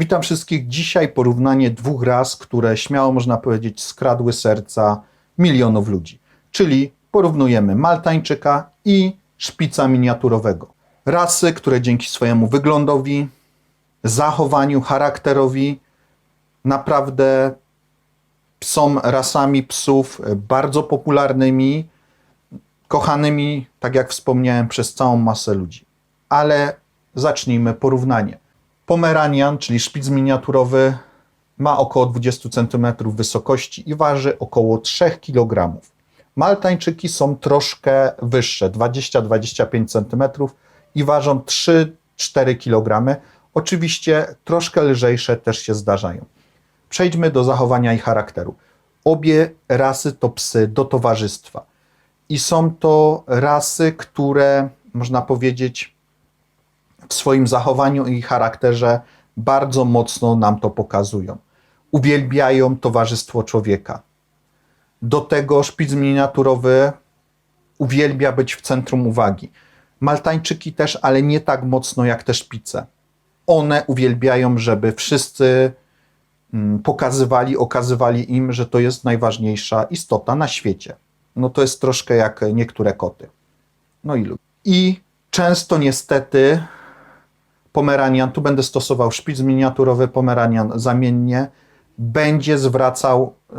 Witam wszystkich. Dzisiaj porównanie dwóch ras, które śmiało można powiedzieć skradły serca milionów ludzi. Czyli porównujemy Maltańczyka i szpica miniaturowego. Rasy, które dzięki swojemu wyglądowi, zachowaniu, charakterowi naprawdę są rasami psów bardzo popularnymi, kochanymi, tak jak wspomniałem, przez całą masę ludzi. Ale zacznijmy porównanie. Pomeranian, czyli szpic miniaturowy, ma około 20 cm wysokości i waży około 3 kg. Maltańczyki są troszkę wyższe, 20-25 cm i ważą 3-4 kg. Oczywiście troszkę lżejsze też się zdarzają. Przejdźmy do zachowania i charakteru. Obie rasy to psy do towarzystwa. I są to rasy, które można powiedzieć w swoim zachowaniu i charakterze bardzo mocno nam to pokazują. Uwielbiają towarzystwo człowieka. Do tego szpic miniaturowy uwielbia być w centrum uwagi. Maltańczyki też, ale nie tak mocno jak te szpice. One uwielbiają, żeby wszyscy mm, pokazywali, okazywali im, że to jest najważniejsza istota na świecie. No to jest troszkę jak niektóre koty. No i lub. I często niestety Pomeranian, tu będę stosował szpic miniaturowy Pomeranian zamiennie, będzie zwracał e,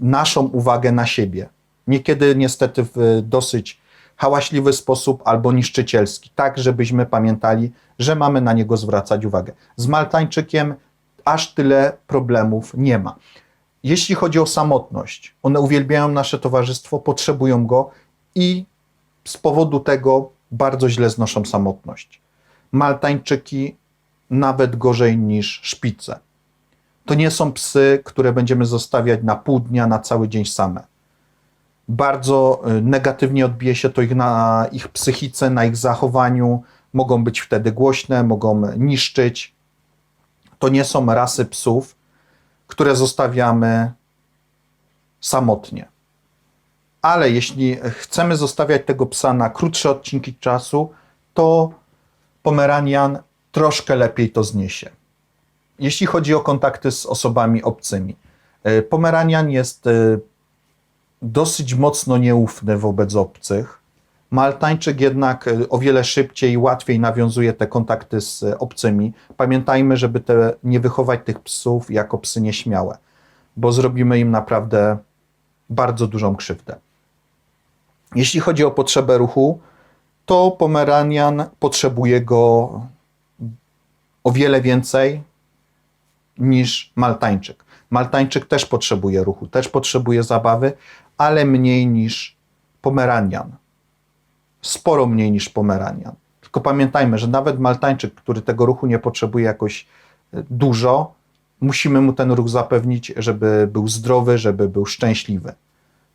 naszą uwagę na siebie. Niekiedy niestety w dosyć hałaśliwy sposób albo niszczycielski, tak żebyśmy pamiętali, że mamy na niego zwracać uwagę. Z Maltańczykiem aż tyle problemów nie ma. Jeśli chodzi o samotność, one uwielbiają nasze towarzystwo, potrzebują go i z powodu tego bardzo źle znoszą samotność. Maltańczyki nawet gorzej niż szpice. To nie są psy, które będziemy zostawiać na pół dnia, na cały dzień same. Bardzo y, negatywnie odbije się to ich na ich psychice, na ich zachowaniu. Mogą być wtedy głośne, mogą niszczyć. To nie są rasy psów, które zostawiamy samotnie. Ale jeśli chcemy zostawiać tego psa na krótsze odcinki czasu, to Pomeranian troszkę lepiej to zniesie. Jeśli chodzi o kontakty z osobami obcymi, y, Pomeranian jest y, dosyć mocno nieufny wobec obcych. Maltańczyk jednak y, o wiele szybciej i łatwiej nawiązuje te kontakty z obcymi. Pamiętajmy, żeby te, nie wychować tych psów jako psy nieśmiałe, bo zrobimy im naprawdę bardzo dużą krzywdę. Jeśli chodzi o potrzebę ruchu, to Pomeranian potrzebuje go o wiele więcej niż Maltańczyk. Maltańczyk też potrzebuje ruchu, też potrzebuje zabawy, ale mniej niż Pomeranian. Sporo mniej niż Pomeranian. Tylko pamiętajmy, że nawet Maltańczyk, który tego ruchu nie potrzebuje jakoś e, dużo, musimy mu ten ruch zapewnić, żeby był zdrowy, żeby był szczęśliwy.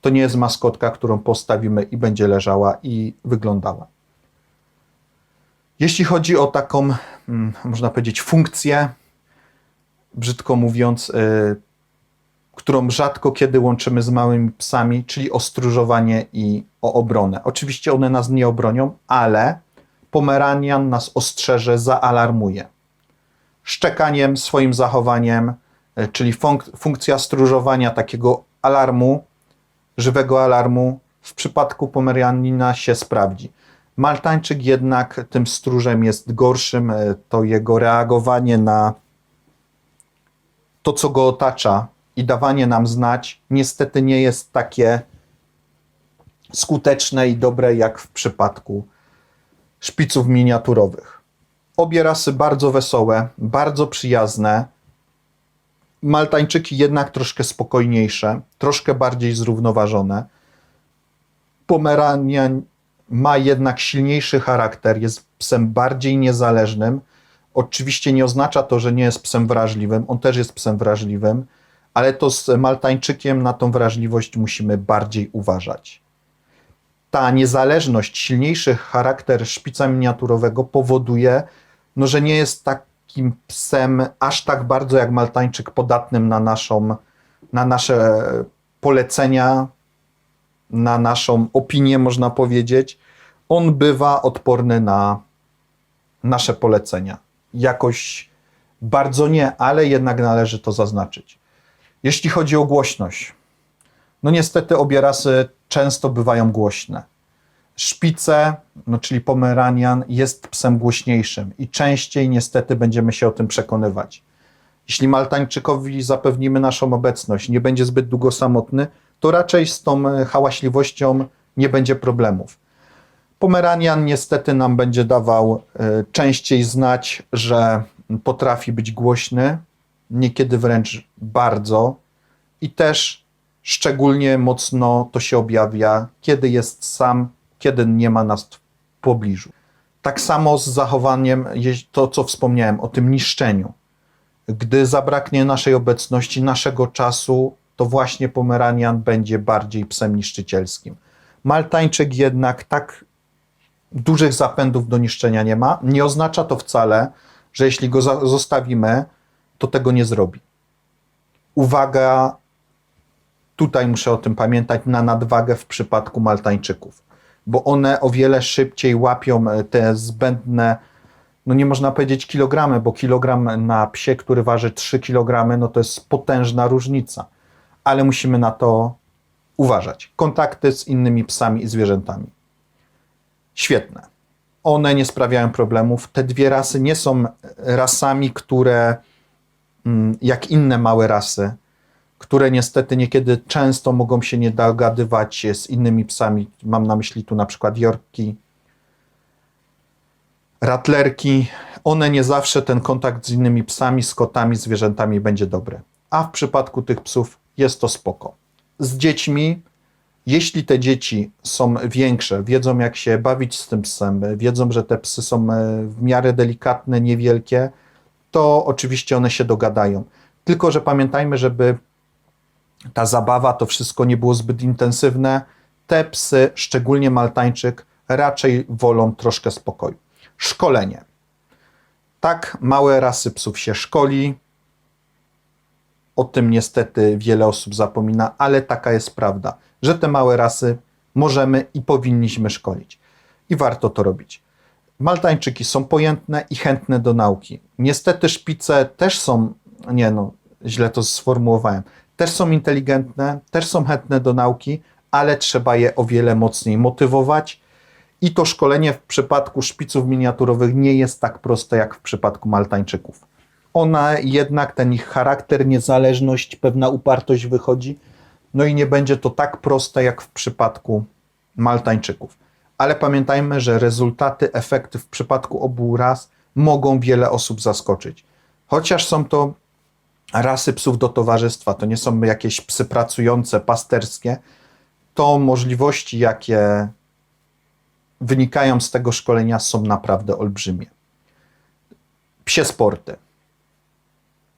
To nie jest maskotka, którą postawimy i będzie leżała i wyglądała. Jeśli chodzi o taką, mm, można powiedzieć, funkcję, brzydko mówiąc, y, którą rzadko kiedy łączymy z małymi psami, czyli o stróżowanie i o obronę. Oczywiście one nas nie obronią, ale Pomeranian nas ostrzeże, zaalarmuje. Szczekaniem, swoim zachowaniem, y, czyli funk- funkcja stróżowania takiego alarmu, żywego alarmu, w przypadku Pomerianina się sprawdzi. Maltańczyk jednak tym stróżem jest gorszym, y, to jego reagowanie na to, co go otacza i dawanie nam znać, niestety nie jest takie skuteczne i dobre jak w przypadku szpiców miniaturowych. Obie rasy bardzo wesołe, bardzo przyjazne. Maltańczyki jednak troszkę spokojniejsze, troszkę bardziej zrównoważone. Pomeranian ma jednak silniejszy charakter, jest psem bardziej niezależnym. Oczywiście nie oznacza to, że nie jest psem wrażliwym, on też jest psem wrażliwym, ale to z Maltańczykiem na tą wrażliwość musimy bardziej uważać. Ta niezależność, silniejszy charakter szpica miniaturowego powoduje, no, że nie jest takim psem aż tak bardzo jak Maltańczyk podatnym na, naszą, na nasze polecenia, na naszą opinię, można powiedzieć. On bywa odporny na nasze polecenia. Jakoś Bardzo nie, ale jednak należy to zaznaczyć. Jeśli chodzi o głośność, no niestety obie rasy często bywają głośne. Szpice, no czyli pomeranian, jest psem głośniejszym i częściej niestety będziemy się o tym przekonywać. Jeśli Maltańczykowi zapewnimy naszą obecność, nie będzie zbyt długo samotny, to raczej z tą e, hałaśliwością nie będzie problemów. Pomeranian niestety nam będzie dawał e, częściej znać, że potrafi być głośny, niekiedy wręcz bardzo i też szczególnie mocno to się objawia, kiedy jest sam, kiedy nie ma nas w pobliżu. Tak samo z zachowaniem, to co wspomniałem o tym niszczeniu. Gdy zabraknie naszej obecności, naszego czasu, to właśnie Pomeranian będzie bardziej psem niszczycielskim. Maltańczyk jednak tak dużych zapędów do niszczenia nie ma. Nie oznacza to wcale, że jeśli go zostawimy, to tego nie zrobi. Uwaga, tutaj muszę o tym pamiętać, na nadwagę w przypadku Maltańczyków, bo one o wiele szybciej łapią e, te zbędne, no nie można powiedzieć kilogramy, bo kilogram na psie, który waży 3 kg, no to jest potężna różnica, ale musimy na to uważać. Kontakty z innymi psami i zwierzętami. Świetne. One nie sprawiają problemów. Te dwie rasy nie są rasami, które mm, jak inne małe rasy, które niestety niekiedy często mogą się nie dogadywać z innymi psami. Mam na myśli tu na przykład Yorki, Ratlerki. One nie zawsze ten kontakt z innymi psami, z kotami, zwierzętami będzie dobry. A w przypadku tych psów jest to spoko. Z dziećmi, jeśli te dzieci są większe, wiedzą jak się bawić z tym psem, wiedzą, że te psy są e, w miarę delikatne, niewielkie, to oczywiście one się dogadają. Tylko, że pamiętajmy, żeby ta zabawa, to wszystko nie było zbyt intensywne. Te psy, szczególnie Maltańczyk, raczej wolą troszkę spokoju. Szkolenie. Tak, małe rasy psów się szkoli. O tym niestety wiele osób zapomina, ale taka jest prawda, że te małe rasy możemy i powinniśmy szkolić. I warto to robić. Maltańczyki są pojętne i chętne do nauki. Niestety szpice też są, nie no, źle to sformułowałem, też są inteligentne, też są chętne do nauki, ale trzeba je o wiele mocniej motywować. I to szkolenie w przypadku szpiców miniaturowych nie jest tak proste jak w przypadku Maltańczyków. Ona jednak, ten ich charakter, niezależność, pewna upartość wychodzi. No i nie będzie to tak proste jak w przypadku Maltańczyków. Ale pamiętajmy, że rezultaty, efekty w przypadku obu ras mogą wiele osób zaskoczyć. Chociaż są to rasy psów do towarzystwa, to nie są jakieś psy pracujące, pasterskie, to możliwości, jakie wynikają z tego szkolenia, są naprawdę olbrzymie. Psie sporty.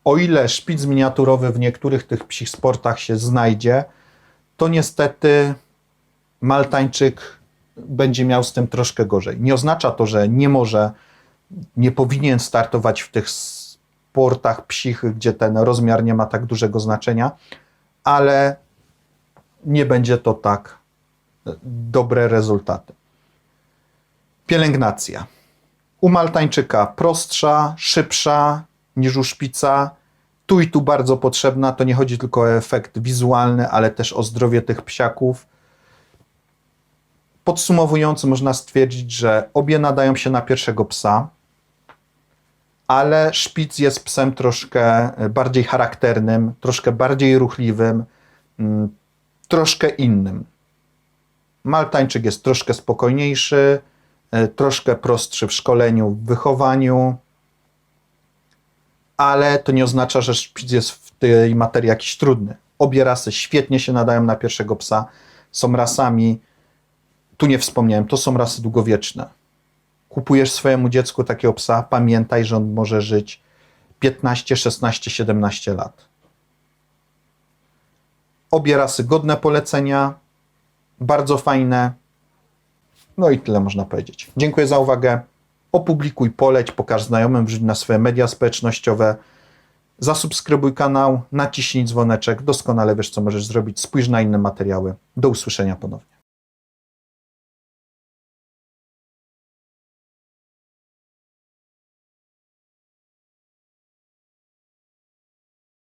O ile szpic miniaturowy w niektórych tych psich sportach się znajdzie, to niestety Maltańczyk będzie miał z tym troszkę gorzej. Nie oznacza to, że nie może, nie powinien startować w tych sportach psich, gdzie ten rozmiar nie ma tak dużego znaczenia, ale nie będzie to tak dobre rezultaty. Pielęgnacja. U Maltańczyka prostsza, szybsza niż u szpica. Tu i tu bardzo potrzebna. To nie chodzi tylko o efekt wizualny, ale też o zdrowie tych psiaków. Podsumowując, można stwierdzić, że obie nadają się na pierwszego psa, ale szpic jest psem troszkę bardziej charakternym, troszkę bardziej ruchliwym, mm, troszkę innym. Maltańczyk jest troszkę spokojniejszy, e, troszkę prostszy w szkoleniu, w wychowaniu, ale to nie oznacza, że szpic jest w tej materii jakiś trudny. Obie rasy świetnie się nadają na pierwszego psa, są rasami, tu nie wspomniałem, to są rasy długowieczne. Kupujesz swojemu dziecku takiego psa, pamiętaj, że on może żyć 15, 16, 17 lat. Obie rasy godne polecenia, bardzo fajne. No i tyle można powiedzieć. Dziękuję za uwagę. Opublikuj, poleć, pokaż znajomym, wrzuć na swoje media społecznościowe. Zasubskrybuj kanał, naciśnij dzwoneczek. Doskonale wiesz, co możesz zrobić. Spójrz na inne materiały. Do usłyszenia ponownie.